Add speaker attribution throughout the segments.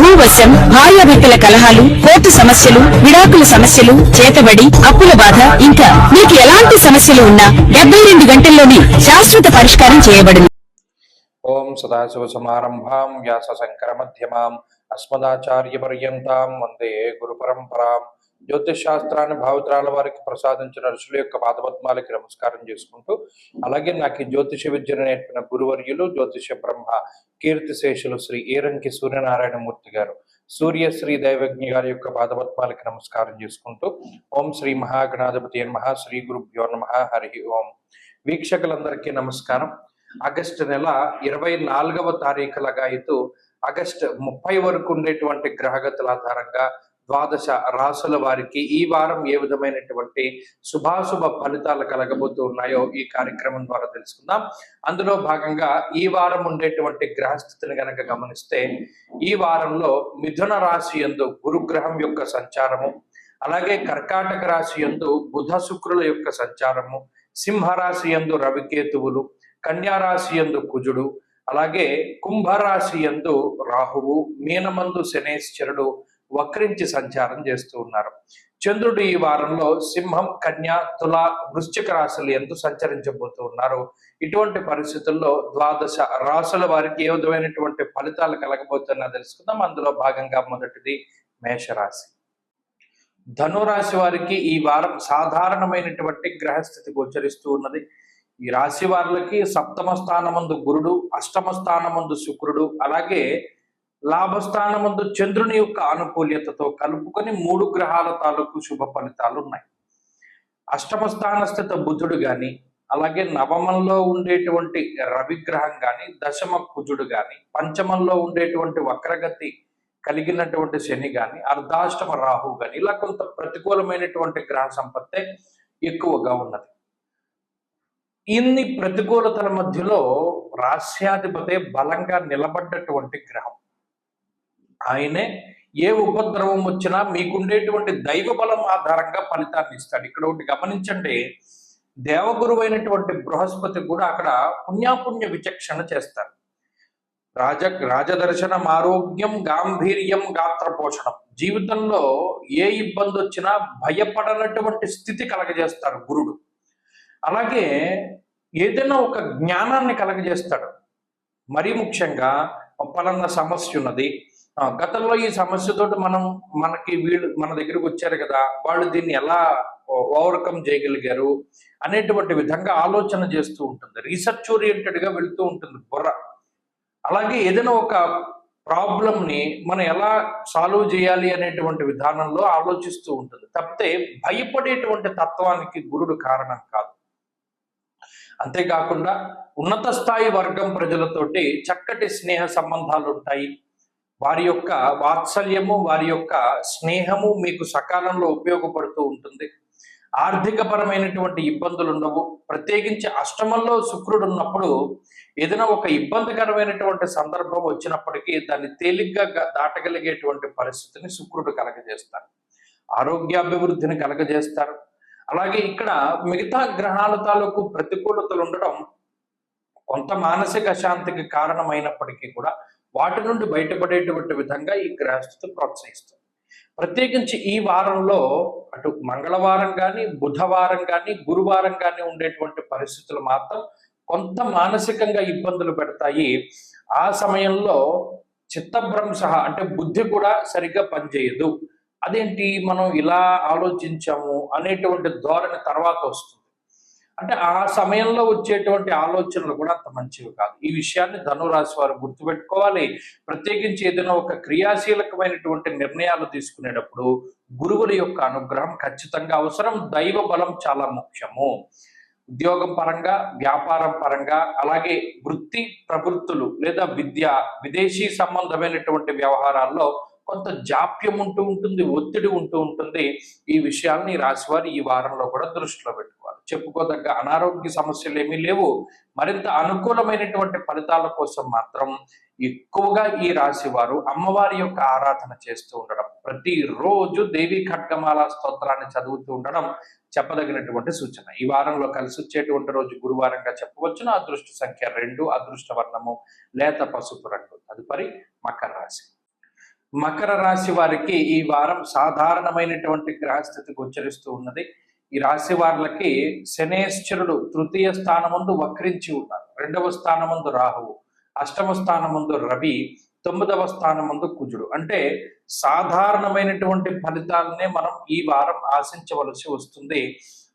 Speaker 1: భూవశం భార్యాభర్తల కలహాలు కోర్టు సమస్యలు విడాకుల సమస్యలు చేతబడి అప్పుల బాధ ఇంకా మీకు ఎలాంటి సమస్యలు ఉన్నా డెబ్బై రెండు గంటల్లోనే శాశ్వత పరిష్కారం చేయబడింది.
Speaker 2: ఓం సదాశివసమారంభాం వ్యాస శంకర మధ్యమాం అస్మదాచార్యపర్యంతాం వందే గురు పరంపరాం. జ్యోతిష్ శాస్త్రాన్ని భావితరాల వారికి ప్రసాదించిన ఋషుల యొక్క పాదపద్మాలకి నమస్కారం చేసుకుంటూ అలాగే నాకు జ్యోతిష విద్యను నేర్పిన గురువర్యులు జ్యోతిష బ్రహ్మ కీర్తిశేషులు శ్రీ ఏరంకి సూర్యనారాయణమూర్తి గారు సూర్యశ్రీ దైవజ్ఞ గారి యొక్క పాదపద్మాలకి నమస్కారం చేసుకుంటూ ఓం శ్రీ మహాగణాధిపతి మహా శ్రీ గురుభ్యో నమ హరి ఓం. వీక్షకులందరికీ నమస్కారం. ఆగస్టు నెల ఇరవై నాలుగవ తారీఖులగా అయితే ఆగస్ట్ ముప్పై వరకు ఉండేటువంటి గ్రహగతుల ఆధారంగా ద్వాదశ రాసుల వారికి ఈ వారం ఏ విధమైనటువంటి శుభాశుభ ఫలితాలు కలగబోతూ ఉన్నాయో ఈ కార్యక్రమం ద్వారా తెలుసుకుందాం. అందులో భాగంగా ఈ వారం ఉండేటువంటి గ్రహస్థితిని గనక గమనిస్తే ఈ వారంలో మిథున రాశి ఎందు గురుగ్రహం యొక్క సంచారము అలాగే కర్కాటక రాశి ఎందు బుధ శుక్రుల యొక్క సంచారము సింహరాశి ఎందు రవికేతువులు కన్యారాశి యందు కుజుడు అలాగే కుంభరాశి యందు రాహువు మీనమందు శనేశ్వరుడు వక్రించి సంచారం చేస్తూ ఉన్నారు. చంద్రుడు ఈ వారంలో సింహం కన్య తుల వృశ్చిక రాశులు ఎందు సంచరించబోతూ ఉన్నారు. ఇటువంటి పరిస్థితుల్లో ద్వాదశ రాశుల వారికి ఏ విధమైనటువంటి ఫలితాలు కలగబోతున్నా తెలుసుకుందాం. అందులో భాగంగా మొదటిది మేషరాశి. ధనురాశి వారికి ఈ వారం సాధారణమైనటువంటి గ్రహస్థితి గోచరిస్తూ ఉన్నది. ఈ రాశి వారికి సప్తమ స్థానమందు గురుడు అష్టమ స్థానమందు శుక్రుడు అలాగే లాభస్థానమందు చంద్రుని యొక్క ఆనుకూల్యతతో కలుపుకొని మూడు గ్రహాల తాలూకు శుభ ఫలితాలు ఉన్నాయి అష్టమ స్థిత బుధుడు గాని అలాగే నవమంలో ఉండేటువంటి రవిగ్రహం గాని దశమ కుజుడు గాని పంచమంలో ఉండేటువంటి వక్రగతి కలిగినటువంటి శని గాని అర్ధాష్టమ రాహు గాని ఇలా కొంత ప్రతికూలమైనటువంటి గ్రహ సంపత్తే ఎక్కువగా ఉన్నది. ఇన్ని ప్రతికూలతల మధ్యలో రాస్యాధిపతే బలంగా నిలబడ్డటువంటి గ్రహం. ఆయనే ఏ ఉపద్రవం వచ్చినా మీకుండేటువంటి దైవ బలం ఆధారంగా ఫలితాన్ని ఇస్తాడు. ఇక్కడ ఒకటి గమనించండి. దేవగురువు అయినటువంటి బృహస్పతి కూడా అక్కడ పుణ్యాపుణ్య విచక్షణ చేస్తారు. రాజ రాజదర్శనం ఆరోగ్యం గాంభీర్యం గాత్ర పోషణం జీవితంలో ఏ ఇబ్బంది వచ్చినా భయపడనటువంటి స్థితి కలగజేస్తారు గురుడు. అలాగే ఏదైనా ఒక జ్ఞానాన్ని కలగజేస్తాడు. మరీ ముఖ్యంగా పలానా సమస్య ఉన్నది గతంలో ఈ సమస్యతోటి మనం మనకి వీళ్ళు మన దగ్గరకు వచ్చారు కదా వాళ్ళు దీన్ని ఎలా ఓవర్కమ్ చేయగలిగారు అనేటువంటి విధంగా ఆలోచన చేస్తూ ఉంటుంది. రీసెర్చ్ ఓరియంటెడ్గా వెళ్తూ ఉంటుంది బుర్ర. అలాగే ఏదైనా ఒక ప్రాబ్లం ని మనం ఎలా సాల్వ్ చేయాలి అనేటువంటి విధానంలో ఆలోచిస్తూ ఉంటుంది. తప్పితే భయపడేటువంటి తత్వానికి గురుడు కారణం కాదు. అంతేకాకుండా ఉన్నత స్థాయి వర్గం ప్రజలతోటి చక్కటి స్నేహ సంబంధాలు ఉంటాయి. వారి యొక్క వాత్సల్యము వారి యొక్క స్నేహము మీకు సకాలంలో ఉపయోగపడుతూ ఉంటుంది. ఆర్థిక పరమైనటువంటి ఇబ్బందులు ఉండవు. ప్రత్యేకించి అష్టమంలో శుక్రుడు ఉన్నప్పుడు ఏదైనా ఒక ఇబ్బందికరమైనటువంటి సందర్భం వచ్చినప్పటికీ దాన్ని తేలిగ్గా దాటగలిగేటువంటి పరిస్థితిని శుక్రుడు కలగజేస్తారు. ఆరోగ్యాభివృద్ధిని కలగజేస్తారు. అలాగే ఇక్కడ మిగతా గ్రహాల తాలూకు ప్రతికూలతలు ఉండడం కొంత మానసిక అశాంతికి కారణమైనప్పటికీ కూడా వాటి నుండి బయటపడేటువంటి విధంగా ఈ గ్రహస్థితి ప్రోత్సహిస్తుంది. ప్రత్యేకించి ఈ వారంలో అటు మంగళవారం కానీ బుధవారం కానీ గురువారం కానీ ఉండేటువంటి పరిస్థితులు మాత్రం కొంత మానసికంగా ఇబ్బందులు పెడతాయి. ఆ సమయంలో చిత్తభ్రంశ అంటే బుద్ధి కూడా సరిగ్గా పనిచేయదు. అదేంటి? మనం ఇలా ఆలోచించాము అనేటువంటి ధోరణి తర్వాత వస్తుంది. అంటే ఆ సమయంలో వచ్చేటువంటి ఆలోచనలు కూడా అంత మంచివి కాదు. ఈ విషయాన్ని ధనురాశి వారు గుర్తుపెట్టుకోవాలి. ప్రత్యేకించి ఏదైనా ఒక క్రియాశీలకమైనటువంటి నిర్ణయాలు తీసుకునేటప్పుడు గురువుల యొక్క అనుగ్రహం ఖచ్చితంగా అవసరం. దైవ బలం చాలా ముఖ్యము. ఉద్యోగం పరంగా వ్యాపారం పరంగా అలాగే వృత్తి ప్రవృత్తులు లేదా విద్య విదేశీ సంబంధమైనటువంటి వ్యవహారాల్లో కొంత జాప్యం ఉంటూ ఉంటుంది ఒత్తిడి ఉంటూ ఉంటుంది. ఈ విషయాల్ని రాశివారు ఈ వారంలో కూడా దృష్టిలో పెట్టు చెప్పుకోదగ్గ అనారోగ్య సమస్యలు ఏమీ లేవు. మరింత అనుకూలమైనటువంటి ఫలితాల కోసం మాత్రం ఎక్కువగా ఈ రాశి వారు అమ్మవారి యొక్క ఆరాధన చేస్తూ ఉండడం ప్రతిరోజు దేవి ఖడ్గమాల స్తోత్రాన్ని చదువుతూ ఉండడం చెప్పదగినటువంటి సూచన. ఈ వారంలో కలిసి వచ్చేటువంటి రోజు గురువారంగా చెప్పవచ్చును. అదృష్ట సంఖ్య రెండు అదృష్ట వర్ణము లేత పసుపు రంగు తదుపరి మకర రాశి. మకర రాశి వారికి ఈ వారం సాధారణమైనటువంటి గ్రహస్థితి గోచరిస్తూ ఉన్నది. ఈ రాశి వారికి శనేశ్వరుడు తృతీయ స్థానముందు వక్రించి ఉన్నారు రెండవ స్థానముందు రాహువు అష్టమ స్థానముందు రవి తొమ్మిదవ స్థానముందు కుజుడు. అంటే సాధారణమైనటువంటి ఫలితాలనే మనం ఈ వారం ఆశించవలసి వస్తుంది.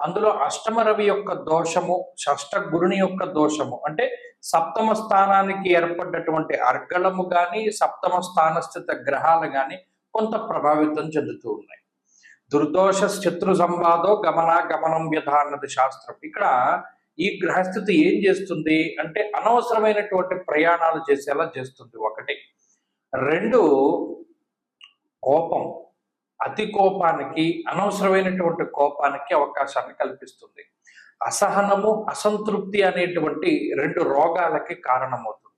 Speaker 2: అందులో అష్టమ రవి యొక్క దోషము షష్ట గురుని యొక్క దోషము అంటే సప్తమ స్థానానికి ఏర్పడ్డటువంటి అర్గళము కానీ సప్తమ స్థానస్థిత గ్రహాలు కానీ కొంత ప్రభావితం చెందుతూ ఉన్నాయి. దుర్దోష శత్రు సంవాదో గమన గమనం వ్యధ అన్నది శాస్త్రం. ఇక్కడ ఈ గ్రహస్థితి ఏం చేస్తుంది అంటే అనవసరమైనటువంటి ప్రయాణాలు చేసేలా చేస్తుంది ఒకటి. రెండు కోపం. అతి కోపానికి అనవసరమైనటువంటి కోపానికి అవకాశాన్ని కల్పిస్తుంది. అసహనము అసంతృప్తి అనేటువంటి రెండు రోగాలకి కారణమవుతుంది.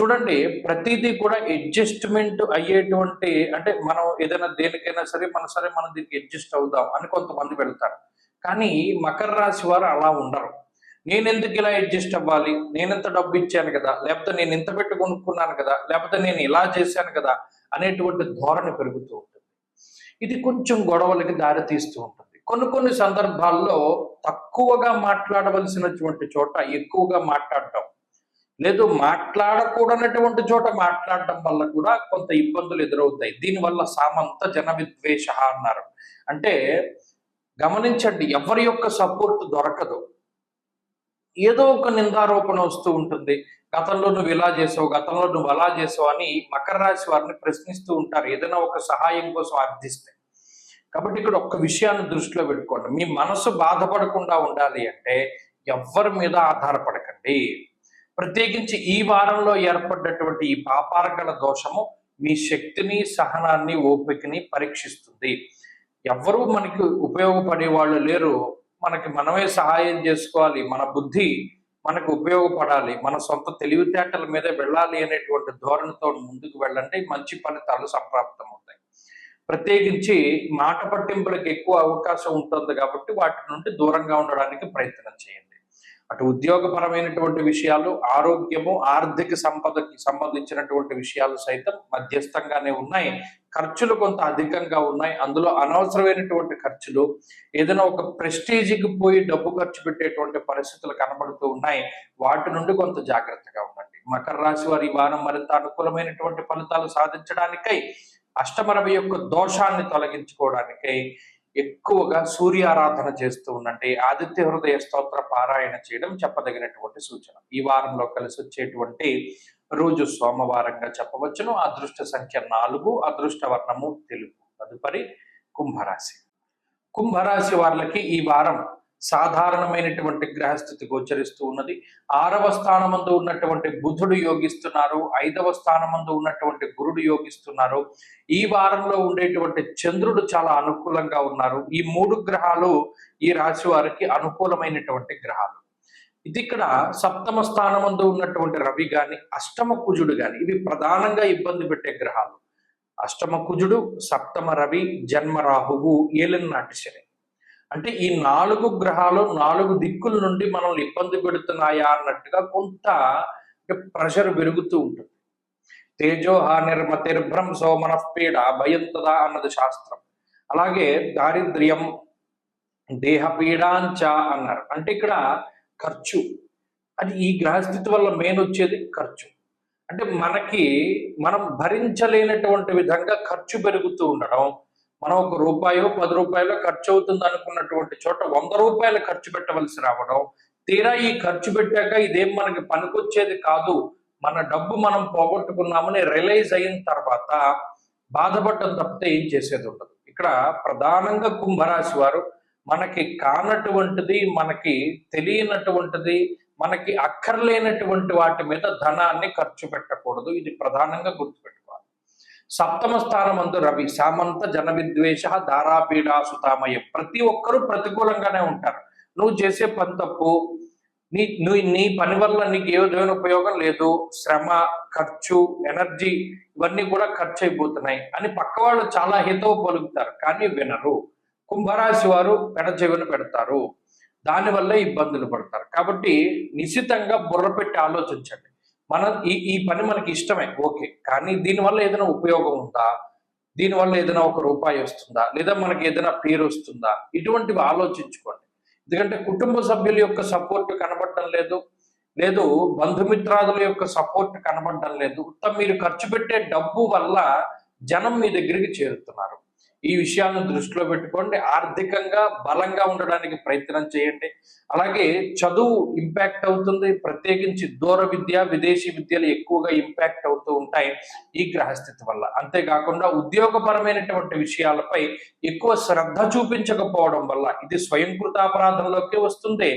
Speaker 2: చూడండి ప్రతిదీ కూడా అడ్జస్ట్మెంట్ అయ్యేటువంటి అంటే మనం ఏదైనా దేనికైనా సరే మన సరే మనం దీనికి అడ్జస్ట్ అవుదాం అని కొంతమంది వెళ్తారు. కానీ మకర రాశి వారు అలా ఉండరు. నేను ఎందుకు ఇలా అడ్జస్ట్ అవ్వాలి? నేను ఎంత డబ్బు ఇచ్చాను కదా? లేకపోతే నేను ఇంత పెట్టి కొనుక్కున్నాను కదా? లేకపోతే నేను ఇలా చేశాను కదా? అనేటువంటి ధోరణి పెరుగుతూ ఉంటుంది. ఇది కొంచెం గొడవలకి దారి తీస్తూ ఉంటుంది. కొన్ని కొన్ని సందర్భాల్లో తక్కువగా మాట్లాడవలసినటువంటి చోట ఎక్కువగా మాట్లాడటం లేదు మాట్లాడకూడనటువంటి చోట మాట్లాడటం వల్ల కూడా కొంత ఇబ్బందులు ఎదురవుతాయి. దీనివల్ల సామంత జన విద్వేష అన్నారు. అంటే గమనించండి ఎవరి యొక్క సపోర్ట్ దొరకదు. ఏదో ఒక నిందారోపణ వస్తూ ఉంటుంది. గతంలో నువ్వు ఇలా చేసావు గతంలో నువ్వు అలా చేసావు అని మకర రాశి వారిని ప్రశ్నిస్తూ ఉంటారు. ఏదైనా ఒక సహాయం కోసం అర్థిస్తే. కాబట్టి ఇక్కడ ఒక్క విషయాన్ని దృష్టిలో పెట్టుకోండి. మీ మనసు బాధపడకుండా ఉండాలి అంటే ఎవరి మీద ఆధారపడకండి. ప్రత్యేకించి ఈ వారంలో ఏర్పడ్డటువంటి ఈ పాపార్గల దోషము మీ శక్తిని సహనాన్ని ఓపికని పరీక్షిస్తుంది. ఎవరు మనకి ఉపయోగపడే వాళ్ళు లేరు. మనకి మనమే సహాయం చేసుకోవాలి. మన బుద్ధి మనకు ఉపయోగపడాలి. మన సొంత తెలివితేటల మీద వెళ్ళాలి అనేటువంటి ధోరణితో ముందుకు వెళ్ళండి. మంచి ఫలితాలు సంప్రాప్తం అవుతాయి ప్రత్యేకించి మాట పట్టింపులకు ఎక్కువ అవకాశం ఉంటుంది కాబట్టి వాటి నుండి దూరంగా ఉండడానికి ప్రయత్నం చేయండి. అటు ఉద్యోగపరమైనటువంటి విషయాలు ఆరోగ్యము ఆర్థిక సంపదకి సంబంధించినటువంటి విషయాలు సైతం మధ్యస్థంగానే ఉన్నాయి. ఖర్చులు కొంత అధికంగా ఉన్నాయి. అందులో అనవసరమైనటువంటి ఖర్చులు ఏదైనా ఒక ప్రెస్టీజ్కి పోయి డబ్బు ఖర్చు పెట్టేటువంటి పరిస్థితులు కనబడుతూ ఉన్నాయి. వాటి నుండి కొంత జాగ్రత్తగా ఉండండి. మకర రాశి వారి వారం మరింత అనుకూలమైనటువంటి ఫలితాలు సాధించడానికై అష్టమరవి యొక్క దోషాన్ని తొలగించుకోవడానికై ఎక్కువగా సూర్యారాధన చేస్తూ ఉండండి. ఆదిత్య హృదయ స్తోత్ర పారాయణ చేయడం చెప్పదగినటువంటి సూచన. ఈ వారంలో కలిసి వచ్చేటువంటి రోజు సోమవారంగా చెప్పవచ్చును. అదృష్ట సంఖ్య నాలుగు అదృష్ట వర్ణము తెలుపు తదుపరి కుంభరాశి. కుంభరాశి వాళ్ళకి ఈ వారం సాధారణమైనటువంటి గ్రహస్థితి గోచరిస్తూ ఉన్నది. ఆరవ స్థానమందు ఉన్నటువంటి బుధుడు యోగిస్తున్నారు. ఐదవ స్థానమందు ఉన్నటువంటి గురుడు యోగిస్తున్నారు. ఈ వారంలో ఉండేటువంటి చంద్రుడు చాలా అనుకూలంగా ఉన్నారు. ఈ మూడు గ్రహాలు ఈ రాశి వారికి అనుకూలమైనటువంటి గ్రహాలు. ఇది ఇక్కడ సప్తమ స్థానమందు ఉన్నటువంటి రవి గాని అష్టమ కుజుడు గాని ఇవి ప్రధానంగా ఇబ్బంది పెట్టే గ్రహాలు. అష్టమ కుజుడు సప్తమ రవి జన్మ రాహువు ఏలిన నాటి శని. అంటే ఈ నాలుగు గ్రహాలు నాలుగు దిక్కుల నుండి మనల్ని ఇబ్బంది పెడుతున్నాయా అన్నట్టుగా కొంత ప్రెషర్ పెరుగుతూ ఉంటుంది. తేజో హానిర్మతిర్భ్రంశో మనఃపీడ భయంతదా అన్నది శాస్త్రం. అలాగే దారిద్ర్యం దేహపీడాంచ అన్నారు. అంటే ఇక్కడ ఖర్చు. అది ఈ గ్రహస్థితి వల్ల మెయిన్ వచ్చేది ఖర్చు. అంటే మనకి మనం భరించలేనటువంటి విధంగా ఖర్చు పెరుగుతూ ఉండడం మనం ఒక రూపాయో పది రూపాయలు ఖర్చు అవుతుంది అనుకున్నటువంటి చోట వంద రూపాయలు ఖర్చు పెట్టవలసి రావడం తీరా ఈ ఖర్చు పెట్టాక ఇదేం మనకి పనికొచ్చేది కాదు మన డబ్బు మనం పోగొట్టుకున్నామని రియలైజ్ అయిన తర్వాత బాధపడటం తప్పితే ఏం చేసేది ఉండదు. ఇక్కడ ప్రధానంగా కుంభరాశి వారు మనకి కానటువంటిది మనకి తెలియనటువంటిది మనకి అక్కర్లేనటువంటి వాటి మీద ధనాన్ని ఖర్చు పెట్టకూడదు. ఇది ప్రధానంగా గుర్తుపెట్టు సప్తమ స్థానం అందు రవి సామంత జన విద్వేష దారాపీడా సుతామయం ప్రతి ఒక్కరూ ప్రతికూలంగానే ఉంటారు. నువ్వు చేసే పని తప్పు నీ నువ్వు నీ పని వల్ల నీకు ఏ విధమైన ఉపయోగం లేదు. శ్రమ ఖర్చు ఎనర్జీ ఇవన్నీ కూడా ఖర్చు అయిపోతున్నాయి అని పక్క వాళ్ళు చాలా హితవు పలుకుతారు. కానీ వినరు. కుంభరాశి వారు పెడచెవిన పెడతారు. దానివల్ల ఇబ్బందులు పడతారు. కాబట్టి నిశితంగా బుర్ర పెట్టి ఆలోచించండి. మన ఈ ఈ పని మనకి ఇష్టమే ఓకే. కానీ దీనివల్ల ఏదైనా ఉపయోగం ఉందా? దీనివల్ల ఏదైనా ఒక రూపాయి వస్తుందా? లేదా మనకి ఏదైనా పేరు వస్తుందా? ఇటువంటివి ఆలోచించుకోండి. ఎందుకంటే కుటుంబ సభ్యుల యొక్క సపోర్ట్ కనబడటం లేదు లేదు బంధుమిత్రాదుల యొక్క సపోర్ట్ కనబడటం లేదు. ఉత్తమ మీరు ఖర్చు పెట్టే డబ్బు వల్ల జనం మీ దగ్గరికి చేరుతున్నారు. ఈ విషయాలను దృష్టిలో పెట్టుకోండి. ఆర్థికంగా బలంగా ఉండడానికి ప్రయత్నం చేయండి. అలాగే చదువు ఇంపాక్ట్ అవుతుంది. ప్రత్యేకించి దూర విద్య విదేశీ విద్యలు ఎక్కువగా ఇంపాక్ట్ అవుతూ ఉంటాయి ఈ గ్రహస్థితి వల్ల. అంతేకాకుండా ఉద్యోగపరమైనటువంటి విషయాలపై ఎక్కువ శ్రద్ధ చూపించకపోవడం వల్ల ఇది స్వయంకృతాపరాధంలోకి వస్తుంది.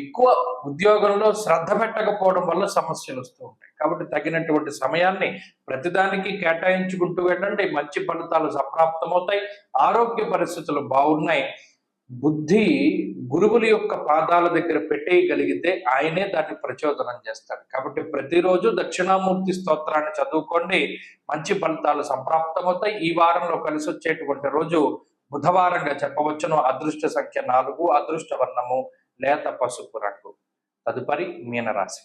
Speaker 2: ఎక్కువ ఉద్యోగంలో శ్రద్ధ పెట్టకపోవడం వల్ల సమస్యలు వస్తూ ఉంటాయి. కాబట్టి తగినటువంటి సమయాన్ని ప్రతిదానికి కేటాయించుకుంటూ వెళ్ళండి. మంచి ఫలితాలు సంప్రాప్తమవుతాయి. ఆరోగ్య పరిస్థితులు బాగున్నాయి. బుద్ధి గురువుల యొక్క పాదాల దగ్గర పెట్టేయగలిగితే ఆయనే దాన్ని ప్రచోదనం చేస్తాడు. కాబట్టి ప్రతిరోజు దక్షిణామూర్తి స్తోత్రాన్ని చదువుకోండి. మంచి ఫలితాలు సంప్రాప్తమవుతాయి. ఈ వారంలో కలిసి వచ్చేటువంటి రోజు బుధవారంగా చెప్పవచ్చును. అదృష్ట సంఖ్య నాలుగు అదృష్ట వర్ణము. లేత పసుపు రంగు. తదుపరి మీనరాశి.